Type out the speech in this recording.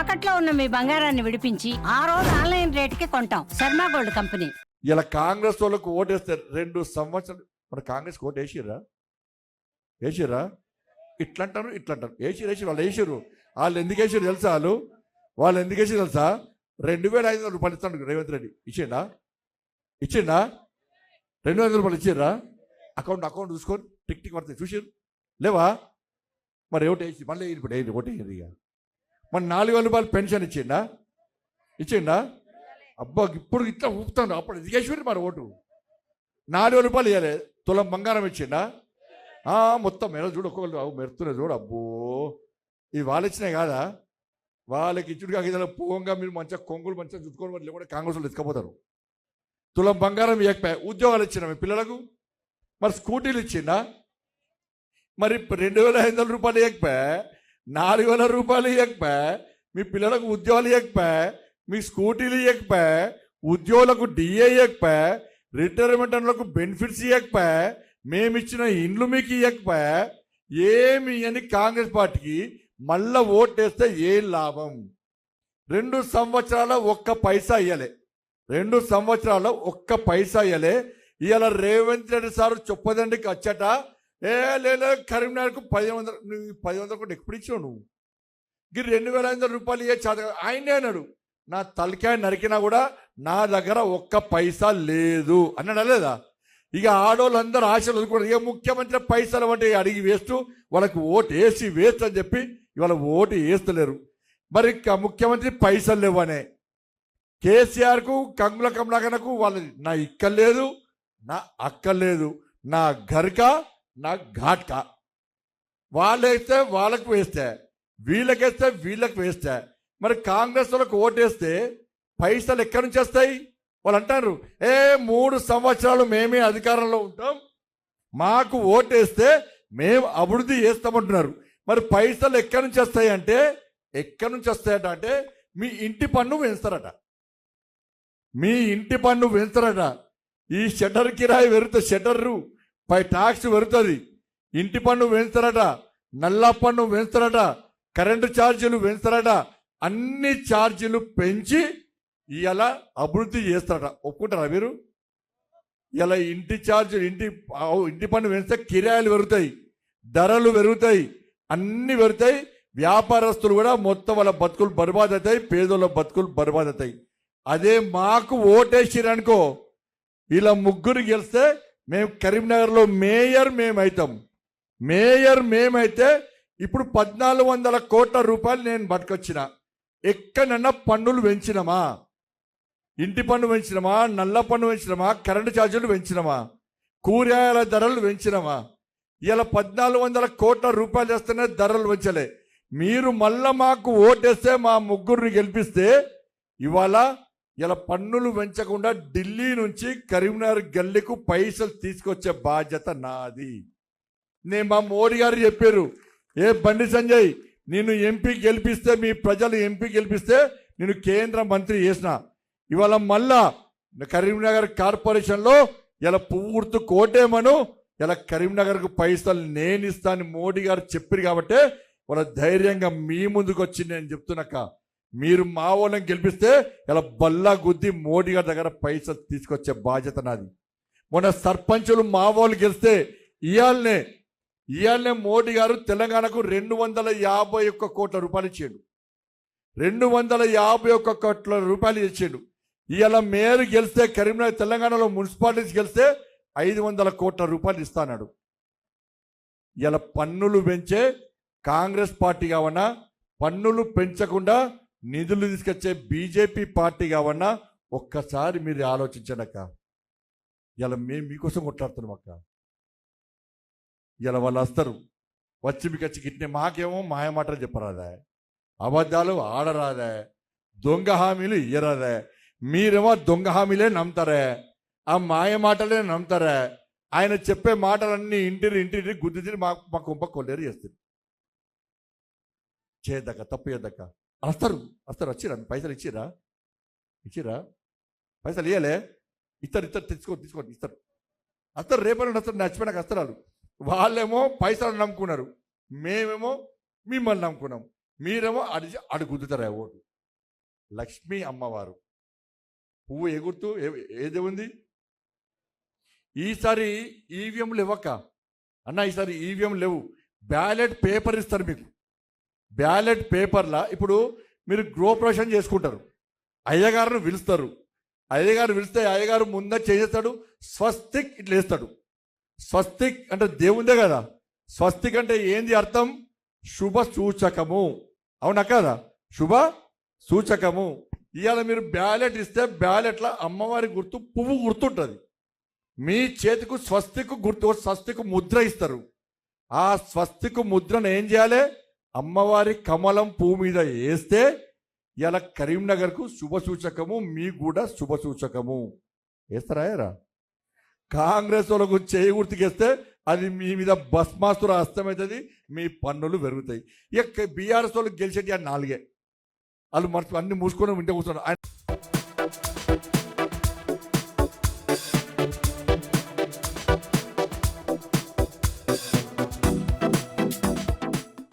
తాకట్లో ఉన్న మీ బంగారాన్ని విడిపించి ఆ రోజు ఆన్లైన్ రేటుకి కొంటాం. Sharma gold company. ఇలా కాంగ్రెస్ వాళ్ళకు ఓటేస్తే రెండు సంవత్సరాలు మన కాంగ్రెస్ ఓటు వేసిర్రా? వేసిర్రా? ఇట్లా అంటారు ఇట్లా అంటారు వేసిరు వేసిరు వాళ్ళు వేసిరు వాళ్ళు ఎందుకు వేసిరు తెలుసా వాళ్ళు? వాళ్ళు ఎందుకు వేసిరు తెలుసా? రెండు వేల ఐదు వందల రూపాయలు ఇస్తాడు రేవంత్ రెడ్డి. ఇచ్చిండా? ఇచ్చిండా? రెండు వందల రూపాయలు ఇచ్చిర్రా అకౌంట్ అకౌంట్ చూసుకొని టిక్ టిక్ పడుతుంది చూసిరు లేవా? మరి ఓటు వేసి మళ్ళీ ఇప్పుడు వేయండి ఓటు వేయండి ఇక. మరి నాలుగు వేల రూపాయలు పెన్షన్ ఇచ్చిండా? ఇచ్చిండా? అబ్బా ఇప్పుడు ఇట్లా ఊపుతాను అప్పుడు దిగేశ్వరి మరి ఓటు. నాలుగు వేల రూపాయలు ఇవ్వలే తులం బంగారం ఇచ్చిండా? మొత్తం ఎలా చూడు ఒక్కొక్కరు మెరుతున్నా చూడు. అబ్బో ఇవి వాళ్ళు ఇచ్చినాయి కాదా? వాళ్ళకి ఇచ్చుడు కాక ఏదైనా పోంగా మీరు మంచిగా కొంగులు మంచిగా చుట్టుకోవడం వాళ్ళు కూడా కాంగ్రెస్ వాళ్ళు ఎత్తుకపోతారు. తులం బంగారం ఇవ్వకపోయా ఉద్యోగాలు ఇచ్చిన మీ పిల్లలకు? మరి స్కూటీలు ఇచ్చిందా మరి రెండు వేల ఐదు వందల రూపాయలు ఇవ్వకపోయా నాలుగు వేల రూపాయలు ఇవ్వకపా మీ పిల్లలకు ఉద్యోగాలు ఇవ్వకపా మీ స్కూటీలు ఇవ్వకపా ఉద్యోగులకు డిఏ ఇవ్వకపా రిటైర్మెంట్ అన్నలకు బెనిఫిట్స్ ఇవ్వకపా మేము ఇచ్చిన ఇండ్లు మీకు ఇవ్వకపా ఏమి అని కాంగ్రెస్ పార్టీకి మళ్ళా ఓటేస్తే ఏం లాభం? రెండు సంవత్సరాల ఒక్క పైసా ఇయ్యలే. రెండు సంవత్సరాల ఒక్క పైసా ఇయ్యలే. ఇవాళ రేవంత్ రెడ్డి సార్ చొప్పదండికి వచ్చట ఏ లేదు కరీంనగర్కు పది వందలు నువ్వు పది వందలు కూడా ఎప్పుడు ఇచ్చావు నువ్వు. గిరి రెండు వేల ఐదు వందల రూపాయలు ఇచ్చే చదవ ఆయనే అన్నాడు. నా తలకాయ నరికినా కూడా నా దగ్గర ఒక్క పైసా లేదు. అన్నాడా లేదా? ఇక ఆడవాళ్ళందరూ ఆశలు వదులుకోవడం ఇక ముఖ్యమంత్రి పైసలు అంటే అడిగి వేస్తూ వాళ్ళకి ఓటు వేసి వేస్ట్ అని చెప్పి ఇవాళ ఓటు వేస్తలేరు. మరి ముఖ్యమంత్రి పైసలు లేవనే. కేసీఆర్కు కంగుల కమలాకనకు వాళ్ళ నా ఇక్క లేదు నా అక్క లేదు నా గరిక నా ఘాట్క వాళ్ళేస్తే వాళ్ళకు వేస్తే వీళ్ళకేస్తే వీళ్ళకి వేస్తే మరి కాంగ్రెస్ వాళ్ళకు ఓటేస్తే పైసలు ఎక్కడి నుంచి వస్తాయి? వాళ్ళు అంటారు ఏ మూడు సంవత్సరాలు మేమే అధికారంలో ఉంటాం మాకు ఓటేస్తే మేము అభివృద్ధి చేస్తామంటున్నారు. మరి పైసలు ఎక్కడి నుంచి వస్తాయి అంటే ఎక్కడి నుంచి వస్తాయట అంటే మీ ఇంటి పన్ను పెంచుతారట మీ ఇంటి పన్ను పెంచుతారట ఈ షటర్ కిరాయి పెరుగుతుంది షటర్రు పై ట్యాక్స్ పెరుగుతుంది. ఇంటి పన్ను పెంచుతారట నల్లా పన్ను పెంచుతారట కరెంటు ఛార్జీలు పెంచుతారట అన్ని ఛార్జీలు పెంచి ఇలా అభివృద్ధి చేస్తారట. ఒప్పుకుంటారా మీరు? ఇలా ఇంటి ఛార్జీలు ఇంటి ఇంటి పన్ను పెంచితే కిరాయిలు పెరుగుతాయి ధరలు పెరుగుతాయి అన్నీ పెరుగుతాయి. వ్యాపారస్తులు కూడా మొత్తం వాళ్ళ బతుకులు బర్బాద్ అవుతాయి పేదోళ్ళ బతుకులు బర్బాద్ అవుతాయి. అదే మాకు ఓటేసిరనుకో ఇలా ముగ్గురు గెలిస్తే మేము కరీంనగర్లో మేయర్ మేమవుతాం మేయర్ మేమైతే ఇప్పుడు పద్నాలుగు వందల కోట్ల రూపాయలు నేను పట్టుకొచ్చిన ఎక్కడన్నా పన్నులు పెంచినమా? ఇంటి పన్ను పెంచినమా? నల్ల పన్ను పెంచినమా? కరెంటు ఛార్జీలు పెంచినమా? కూరగాయల ధరలు పెంచినమా? ఇలా పద్నాలుగు వందల కోట్ల రూపాయలు చేస్తేనే ధరలు పెంచలే. మీరు మళ్ళా మాకు ఓటేస్తే మా ముగ్గురిని గెలిపిస్తే ఇవాళ ఇలా పన్నులు పెంచకుండా ఢిల్లీ నుంచి కరీంనగర్ గల్లీకు పైసలు తీసుకొచ్చే బాధ్యత నాది. నేను మా మోడీ గారు చెప్పారు ఏ బండి సంజయ్ నేను ఎంపీ గెలిపిస్తే మీ ప్రజలు ఎంపీ గెలిపిస్తే నేను కేంద్ర మంత్రి చేసిన. ఇవాళ మళ్ళా కరీంనగర్ కార్పొరేషన్లో ఇలా పూర్తి కోటేమను ఇలా కరీంనగర్కు పైసలు నేను ఇస్తాను మోడీ గారు చెప్పారు కాబట్టి వాళ్ళ ధైర్యంగా మీ ముందుకు వచ్చింది నేను చెప్తున్నాక మీరు మా వాళ్ళని గెలిపిస్తే ఇలా బల్లా గుద్ది మోడీ గారి దగ్గర పైసలు తీసుకొచ్చే బాధ్యత నాది. మొన్న సర్పంచులు మా వాళ్ళు గెలిస్తే ఇయాలనే ఇయాలనే మోడీ గారు తెలంగాణకు రెండు వందల యాభై ఒక్క కోట్ల రూపాయలు ఇచ్చాడు. రెండు వందల యాభై ఒక్క కోట్ల రూపాయలు ఇచ్చాడు. ఇవాళ మేయర్ గెలిస్తే కరీంనగర్ తెలంగాణలో మున్సిపాలిటీస్ గెలిస్తే ఐదు వందల కోట్ల రూపాయలు ఇస్తాడు ఇలా పన్నులు పెంచే కాంగ్రెస్ పార్టీ కావన్నా పన్నులు పెంచకుండా నిధులు తీసుకొచ్చే బీజేపీ పార్టీ కావన్నా ఒక్కసారి మీరు ఆలోచించండి అక్క. ఇలా మేము మీకోసం కొట్లాడుతున్నాం అక్క. ఇలా వాళ్ళు వస్తారు. వచ్చి మీకు వచ్చి గిట్నే మాకేమో మాయ మాటలు చెప్పరాదా. అబద్ధాలు ఆడరాదే. దొంగ హామీలు ఇయ్యరాదే. మీరేమో దొంగ హామీలే నమ్ముతారే. ఆ మాయ మాటలే నమ్ముతారే. ఆయన చెప్పే మాటలన్నీ ఇంటిని ఇంటిని గుద్దు తిని మా మా కుంప కొల్లేరు చేస్తుంది చేయద్దక్క తప్పు చేయద్దక్క అస్తారు వస్తారు వచ్చిరా పైసలు ఇచ్చిరా? ఇచ్చిరా? పైసలు ఇవ్వలే ఇస్తారు ఇస్తారు తెచ్చుకో తీసుకోండి ఇస్తారు. అస్తారు రేపటి వస్తారు నచ్చిపోయినాక వస్తారు వాళ్ళేమో పైసలు నమ్ముకున్నారు. మేమేమో మిమ్మల్ని నమ్ముకున్నాం. మీరేమో అడి అడు గుద్దుతారు ఆ ఓటు. లక్ష్మీ అమ్మవారు. పువ్వు ఎగురుతూ ఏ- ఏది ఉంది? ఈసారి ఈవీఎంలు ఇవ్వక అన్న ఈసారి ఈవీఎం లేవు. బ్యాలెట్ పేపర్ ఇస్తారు మీకు. బ్యాలెట్ పేపర్లా ఇప్పుడు మీరు గృహప్రవేశం చేసుకుంటారు. అయ్యగారిని పిలుస్తారు. అయ్యగారు పిలిస్తే అయ్యగారు ముందే చేసేస్తాడు స్వస్తిక్ ఇట్లా వేస్తాడు స్వస్తిక్ అంటే దేవుందే కదా. స్వస్తిక్ అంటే ఏంది అర్థం? శుభ సూచకము. అవునా కదా? శుభ సూచకము. ఇవాళ మీరు బ్యాలెట్ ఇస్తే బ్యాలెట్లో అమ్మవారి గుర్తు పువ్వు గుర్తుంటుంది. మీ చేతికి స్వస్తికు గుర్తు స్వస్తికు ముద్ర ఇస్తారు. ఆ స్వస్తికు ముద్రను ఏం చేయాలి? అమ్మవారి కమలం పువ్వు మీద వేస్తే ఇలా కరీంనగర్కు శుభ సూచకము మీకు కూడా శుభ సూచకము వేస్తారా ఏరా? కాంగ్రెస్ వాళ్ళకు చేయి గుర్తుకేస్తే అది మీ మీద భస్మాస్తుల అస్తమవుతుంది మీ పన్నులు పెరుగుతాయి. ఇక బీఆర్ఎస్ వాళ్ళు గెలిచేటి ఆ నాలుగే. వాళ్ళు మనసు అన్ని మూసుకొని ఉంటే కూర్చున్నారు. ఆయన